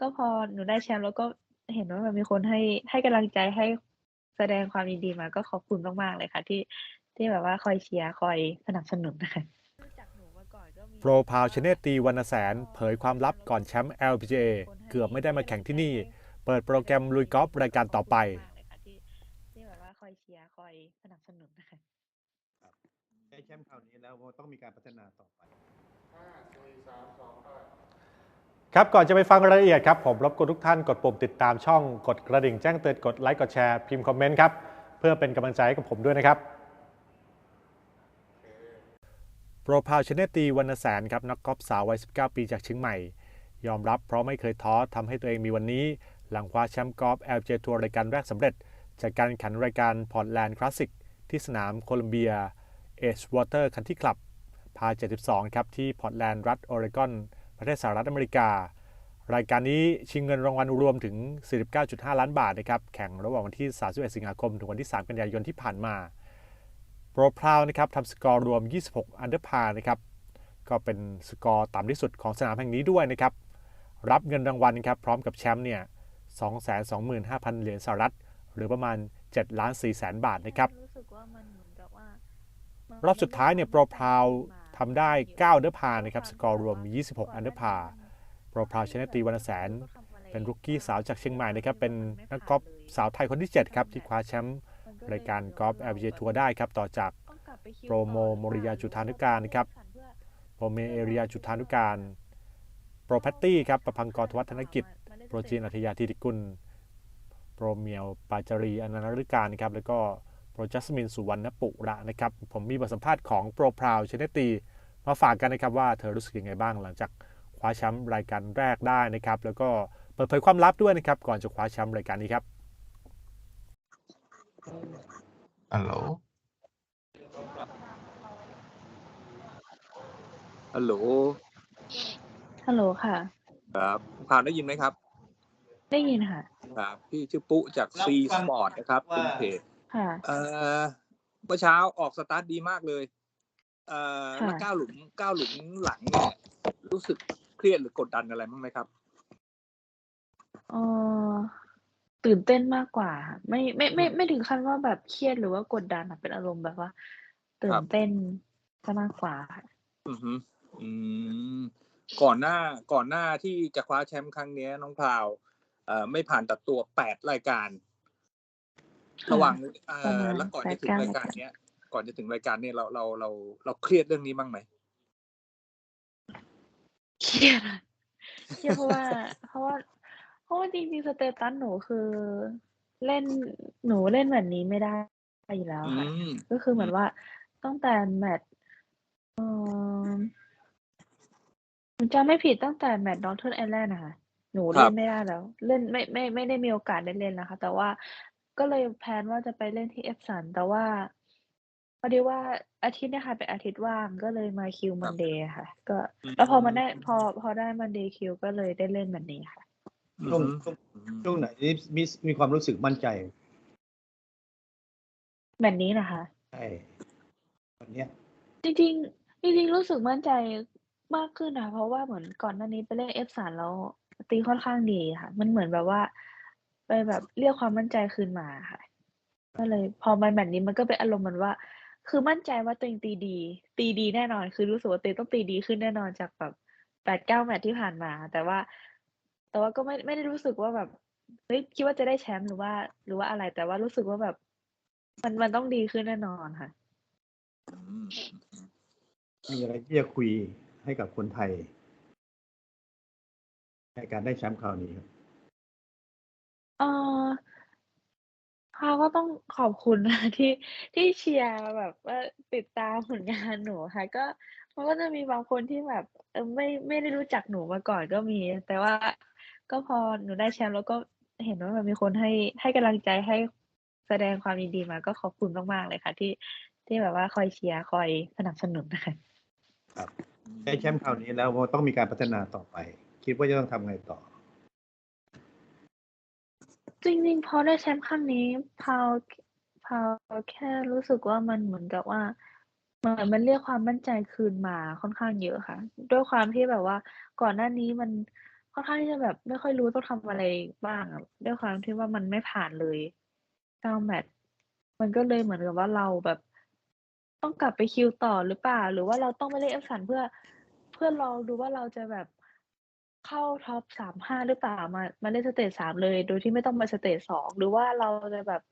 ก็พอหนูได้แชมป์แล้วก็เห็นว่าแบบมีคนให้ให้กำลังใจให้แสดงความยินดีมาก็ขอบคุณมากๆเลยค่ะ ที่ที่แบบว่าคอยเชียร์คอยสนับสนุนนะคะรู้จักหนูมาก่อนก็มีโปรพาวชเนตตีวรรณแสน เผยความลับก่อนแชมป์ LPGA เกือบไม่ได้มาแข่งที่นี่ เปิดโปรแกรมลุยกอล์ฟรายการต่อไปขบคุณมากๆเลยค่ะที่ที่แบบว่าคอยเชียร์คอยสนับสนุนนะคะได้แชมป์คราวนี้แล้วต้องมีการพัฒนาต่อไป ครับก่อนจะไปฟังรายละเอียดครับผมรบกวนทุกท่านกดปุ่มติดตามช่องกดกระดิ่งแจ้งเตือนกดไลค์กดแชร์พิมพ์คอมเมนต์ครับเพื่อเป็นกำลังใจให้กับผมด้วยนะครับโปรพาวชเนตตีวรรณแสนครับนักกอล์ฟสาววัย 19 ปีจากเชียงใหม่ ยอมรับเพราะไม่เคยท้อทำให้ตัวเองมีวันนี้ หลังคว้าแชมป์กอล์ฟ LJ ทัวร์รายการแรกสำเร็จ จากการแข่งขันรายการพอร์ตแลนด์คลาสสิกที่สนามโคลัมเบียเอชวอเตอร์คันที่คลับพา 72 ครับที่พอร์ตแลนด์รัฐออริกอน ประเทศสหรัฐอเมริกา รายการนี้ชิงเงินรางวัลรวมถึง 49.5 ล้านบาทนะครับ แข่งระหว่างวันที่ 31 สิงหาคม ถึงวันที่ 3 กันยายนที่ผ่านมา โปรพราวนะครับทำสกอร์รวม 26 อันเดอร์พานะครับ ก็เป็นสกอร์ต่ำที่สุดของสนามแห่งนี้ด้วยนะครับ รับเงินรางวัลครับพร้อมกับแชมป์เนี่ย 225,000 เหรียญสหรัฐ หรือประมาณ7ล้าน4แสนบาทนะครับรู้สึกว่ามันเหมือนกับว่ามันรอบสุดท้ายเนี่ยโปรพราว ทำได้ 9 อันเดอร์พานะครับ สกอร์รวม 26 อันเดอร์พาโปรพราวชนะตีวรรณแสน เป็นรุกกี้สาวจากเชียงใหม่นะครับ เป็นนักกอล์ฟสาวไทยคนที่ 7 ครับ ที่คว้าแชมป์รายการกอล์ฟ LPGA ทัวร์ได้ครับ ต่อจากโปรโมโมริยาจุธานุการนะครับโปรเมเอเรียจุธานุการ โปรแพตตี้ครับ ประพังกรธวัฒนกิจ โปรจีนอัธยาธิติกุล โปรเมียวปาจารีอนันต์ฤการนะครับ แล้วก็ โปรจัสมินสุวรรณปุระนะครับ ผมมีบทสัมภาษณ์ของโปรพราวชเนตตี มาฝากกันนะครับว่าเธอรู้สึกยังไงบ้างหลังจากคว้าแชมป์รายการแรกได้นะครับ แล้วก็เปิดเผยความลับด้วยนะครับ ก่อนจะคว้าแชมป์รายการนี้ครับฮัลโหลฮัลโหลฮัลโหลค่ะ ครับพาวได้ยินไหมครับ ได้ยินค่ะ ครับ พี่ชื่อปุ๊จากซีสปอร์ตนะครับเป็นเพจ ค่ะเอ่อเมื่อเช้าออกสตาร์ทดีมากเลย เอ่อค่ะแล้วก้าวหลุมก้าวหลุมหลังเนี่ยรู้สึกเครียดหรือกดดันอะไรบ้างไหมครับเออตื่นเต้นมากกว่าค่ะไม่ไม่ไม่ไม่ถึงขั้นว่าแบบเครียดหรือว่ากดดันอะเป็นอารมณ์แบบว่า ตื่ครันบเต้นซะมากกว่าค่ะอือฮึอืมก่อนหน้าก่อนหน้าที่จะคว้าแชมป์ครั้งเนี้ยน้องพราวเอ่อไม่ผ่านตัดตัวแปดรายการค่ะ ระหว่างเอ่ประอมาณแล้วก่อนแปจะดถึงเก้ารายการรายการเนี้ย ก่อนจะถึงรายการเนี้ยเราเราเราเราเครียดเรื่องนี้บ้างไหมเครียดอะเครียดเพราะว่า เพราะว่าเพราะว่าจริงๆสเตตัสหนูคือเล่นหนูเล่นแบบนี้ไม่ได้อยู่แล้วอืค่ะมก็คือเหมือนว่าตั้งแต่แมตช์เออหนูจำไม่ผิดตั้งแต่แมตช์นอร์เทิร์นไอแลนด์นะคะหนูครัเล่บนไม่ได้แล้ว เล่นไม่ไม่ไม่ได้มีโอกาสได้เล่นนะคะ แต่ว่า ก็เลยแพลนว่าจะไปเล่นที่เอฟสัน แต่ว่าพอดีว่าอาทิตย์เนี้ค่ะเป็นอาทิตย์ว่างก็เลยมาคิวมันเดย์ค่ะ ก็ แล้วพอมันได้พอพอได้มันเดย์คิวก็เลยได้เล่นแบบนี้ค่ะช่วงช่วงช่วงไหนที่มีมีความรู้สึกมั่นใจแบบนี้นะคะใช่วันเนี้ย จริงๆจริงๆรู้สึกมั่นใจมากขึ้นนะเพราะว่าเหมือนก่อนหน้านี้ไปเล่นเอฟสานแล้วตีค่อนข้างดีค่ะ มันเหมือนแบบว่า ไปแบบเรียกความมั่นใจคืนมาค่ะ ก็เลยพอมันแบบนี้มันก็เป็นอารมณ์เหมือนว่า คือมั่นใจว่าตัวเองตีดี ตีดีแน่นอน คือรู้สึกว่าตัวเองต้องตีดีขึ้นแน่นอนจากแบบแปดเก้าแมตช์ที่ผ่านมา แต่ว่า แต่ว่าก็ไม่ไม่ได้รู้สึกว่าแบบเฮ้ยคิดว่าจะได้แชมป์หรือว่า หรือว่าอะไร แต่ว่ารู้สึกว่าแบบ มันมันต้องดีขึ้นแน่นอนค่ะมมีอะไรที่จะคุยให้กับคนไทยในการได้แชมป์คราวนี้ครับ เออเขาก็ต้องขอบคุณ นะ ที่ ที่เชียร์แบบว่าติดตามผล งานหนูค่ะ ก็ มันก็จะมีบางคนที่แบบ เออ ไม่ ไม่ได้รู้จักหนูมาก่อนก็มี แต่ว่า ก็พอหนูได้แชมป์ แล้วก็เห็นว่ามันมีคนให้ ให้กำลังใจ ให้แสดงความยินดีมา ก็ขอบคุณมาก ๆ เลยค่ะ ที่ ที่แบบว่าคอยเชียร์ คอยสนับสนุนนะคะครับได้แชมป์คราวนี้แล้วต้องมีการพัฒนาต่อไป คิดว่าจะต้องทำไงต่อ จริง ๆ พอได้แชมป์ครั้งนี้ พาว พาวแค่รู้สึกว่ามันเหมือนกับว่าเหมือนมันเรียกความมั่นใจคืนมาค่อนข้างเยอะค่ะ ด้วยความที่แบบว่าก่อนหน้านี้มันค่อนข้างที่จะแบบไม่ค่อยรู้ต้องทำอะไรบ้างอะด้วยความที่ว่ามันไม่ผ่านเลย9แมตช์มันก็เลยเหมือนกับว่าเราแบบ ต้องกลับไปคิวต่อหรือเปล่า หรือว่าเราต้องไปเล่น F3 เพื่อ เพื่อลองดูว่าเราจะแบบ เข้าท็อป 35 หรือเปล่า มา มาเล่นสเตจ 3 เลย โดยที่ไม่ต้องมาสเตจ 2 หรือว่าเราจะแบบ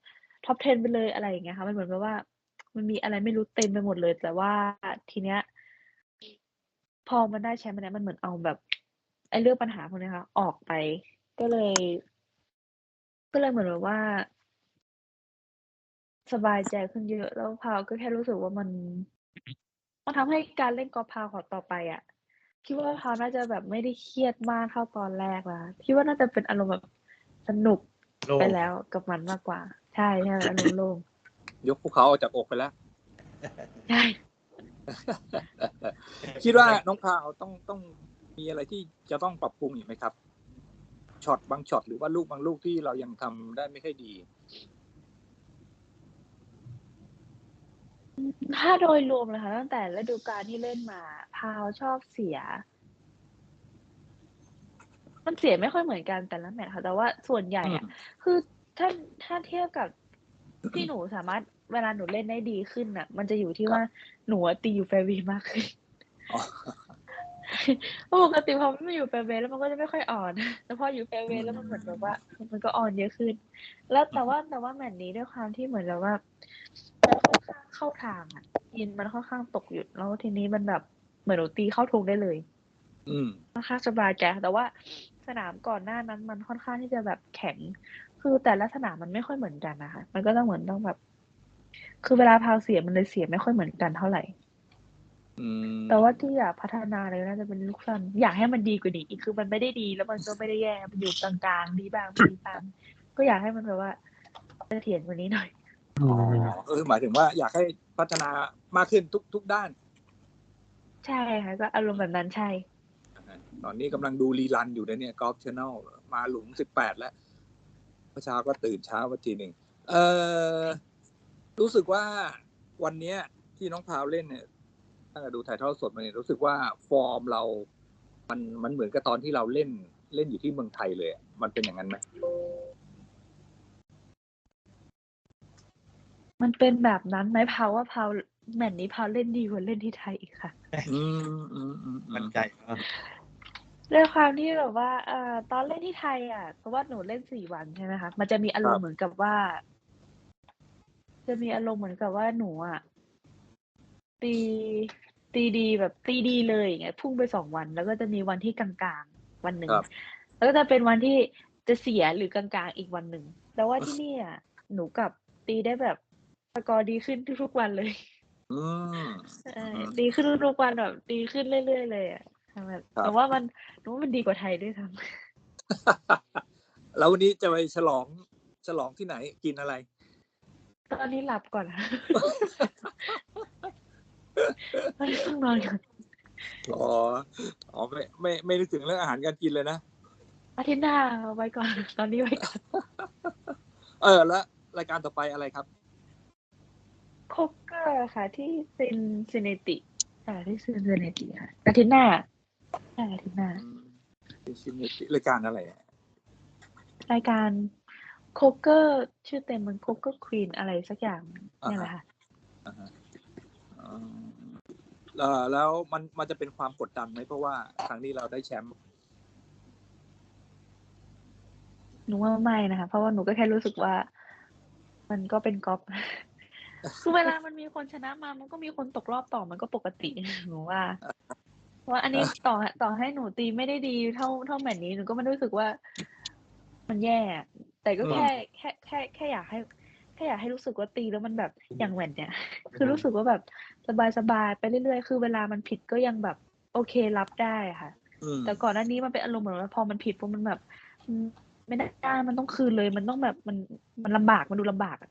ท็อป 10 ไปเลย อะไรอย่างเงี้ยค่ะ มันเหมือนกับว่า มันมีอะไรไม่รู้เต็มไปหมดเลย แต่ว่าทีเนี้ย พอมันได้แชมป์อันเนี้ยมันเหมือนเอาแบบ ไอ้เรื่องปัญหาพวกเนี้ยค่ะ ออกไป ก็เลย ก็เลยเหมือนแบบว่า สบายใจขึ้นเยอะ แล้วพาวก็แค่รู้สึกว่ามัน มันทำให้การเล่นกอล์ฟพาวขอต่อไปอะ คิดว่าพาวน่าจะแบบไม่ได้เครียดมากเท่าตอนแรกแล้วคิดว่าน่าจะเป็นอารมณ์แบบสนุกโล่ไปงแล้วกับมันมากกว่า ใช่ใช่อารมณ์โล่งยกภูเขาออกจากอกไปแล้ว ใช่คิดว่าน้องพราวต้องต้องมีอะไรที่จะต้องปรับปรุงอีกไหมครับช็อตบางช็อตหรือว่าลูกบางลูกที่เรายังทำได้ไม่ค่อยดี ถ้าโดยรวมเลยค่ะตั้งแต่ฤดูกาลที่เล่นมา พาวชอบเสีย มันเสียไม่ค่อยเหมือนกันแต่ละแมตช์ค่ะ แต่ว่าส่วนใหญ่อะอืมคือถ้า ถ้าเทียบกับ ที่หนูสามารถ เวลาหนูเล่นได้ดีขึ้นน่ะ มันจะอยู่ที่ว่าหนูอะตีอยู่ แฟร์วีมากขึ้น อ๋อ เพราะปกติพอมันไม่อยู่ แฟร์เวย์ แล้วมันก็จะไม่ค่อยอ่อน แต่พออยู่ แฟร์เวย์ แล้วมันเหมือนแบบว่ามันก็อ่อนเยอะขึ้น แล้วแต่ว่า แต่ว่าแมตช์นี้ด้วยความที่เหมือนแบบว่ามันค่อน ข้างเข้าทางอะยินมันค่อนข้างตกหยุดแล้วทีนี้มันแบบเหมือนหนูตีเข้าทงได้เลย อืมค่อนข้างสบายใจแต่ว่าสนามก่อนหน้านั้นมันค่อนข้างที่จะแบบแข็ง คือแต่ละสนามมันไม่ค่อยเหมือนกันนะคะ มันก็ต้องเหมือนต้องแบบ คือเวลาพาวเสียมันเลยเสียไม่ค่อยเหมือนกันเท่าไหร่อืมแต่ว่าที่อยากพัฒนาเลยน่าจะเป็นลูกสั้นอยากให้มันดีกว่านี้อีกคือมันไม่ได้ดี แล้วมันก็ไม่ได้แย่มันอยู่กลางๆดีบ้างไม่ดีบ้างก็อยากให้มันแบบว่าเสถียรกว่านี้หน่อย อ๋อเออหมายถึงว่าอยากให้พัฒนามากขึ้นทุกทุกด้าน ใช่ค่ะก็อารมณ์แบบนั้นใช่ ตอนนี้กำลังดูรีรันอยู่นะเนี่ยกอล์ฟชแนลมาหลุมสิบแปดแล้วเมื่อเช้าก็ตื่นเช้ามาทีหนึ่งเออรู้สึกว่าวันเนี้ยที่น้องพราวเล่นเนี่ยตั้งแต่ดูถ่ายทอดสดมาเนี่ยรู้สึกว่าฟอร์มเรา มันมันเหมือนกับตอนที่เราเล่นเล่นอยู่ที่เมืองไทยเลยอะมันเป็นอย่างนั้นไหม มันเป็นแบบนั้นไหมพาวว่าพาวแมตช์นี้พาวเล่นดีกว่าเล่นที่ไทยอีกค่ะ อืมอืมอืมอืมั่นมใจเนอะด้วยความที่แบบว่าเอ่อตอนเล่นที่ไทย อะ เพราะว่าหนูเล่นสี่วันใช่ไหมคะ มันจะมีอารมณ์เหมือนกับว่า จะมีอารมณ์เหมือนกับว่าหนูอะตีตีดีแบบตีดีเลยอย่างเงี้ยพุ่งไปสองวัน แล้วก็จะมีวันที่กลางๆ วันหนึ่งครับแล้วก็จะเป็นวันที่จะเสียหรือกลางๆอีกวันหนึ่งแต่ว่าที่นี่อะหนูกลับตีได้แบบ สกอร์ดีขึ้นทุกๆวันเลยอืมเออดีขึ้นทุกๆวันแบบ ดีขึ้นเรื่อยๆเลยอะแบบครับหนูว่ามันหนูว่ามันดีกว่าไทยด้วยซ้ำแล้ววันนี้จะไปฉลองฉลองที่ไหนกินอะไร ตอนนี้หลับก่อนนะตอนนี้ต้องนอนก่อนอ๋ออ๋อไม่ไม่ไม่นึกถึงเรื่องอาหารการกินเลยนะอาทิตย์หน้าเอาไว้ก่อน ตอนนี้ไว้ก่อน เออแล้วรายการต่อไปอะไรครับโคกเกอร์ค่ะ ที่ซินซินเนติค่ะที่ซินซินเนติค่ะอาทิตย์หน้าใช่อาทิตย์หน้ารายการอะไรอะรายการโคกเกอร์ชื่อเต็มมันโคกเกอร์ควีนอะไรสักอย่างเนี่ยแหละค่ะอ่าฮะอ๋อเอ่อแล้วมันมันจะเป็นความกดดันไหมเพราะว่าครั้งนี้เราได้แชมป์หนูว่าไม่นะคะ เพราะว่าหนูก็แค่รู้สึกว่า มันก็เป็นกอล์ฟ คือเวลามันมีคนชนะมา มันก็มีคนตกรอบต่อมันก็ปกติหนูว่าเพราะว่าอันนี้ต่อต่อให้หนูตีไม่ได้ดีเท่าเท่าแมตช์นี้หนูก็ไม่ได้รู้สึกว่า มันแย่อะแต่ก็แค่แค่แค่แค่อยากให้แค่อยากให้รู้สึกว่าตีแล้วมันแบบอย่างแหวนเนี่ย คือรู้สึกว่าแบบสบายสบายๆไปเรื่อยๆ คือเวลามันผิดก็ยังแบบโอเครับได้อะค่ะอืมแต่ก่อนหน้านี้มันเป็นอารมณ์เหมือนว่าพอมันผิดปุ๊บมันแบบอืมไม่ได้มันต้องคืนเลย มันต้องแบบมันมันลำบากมันดูลำบากอะ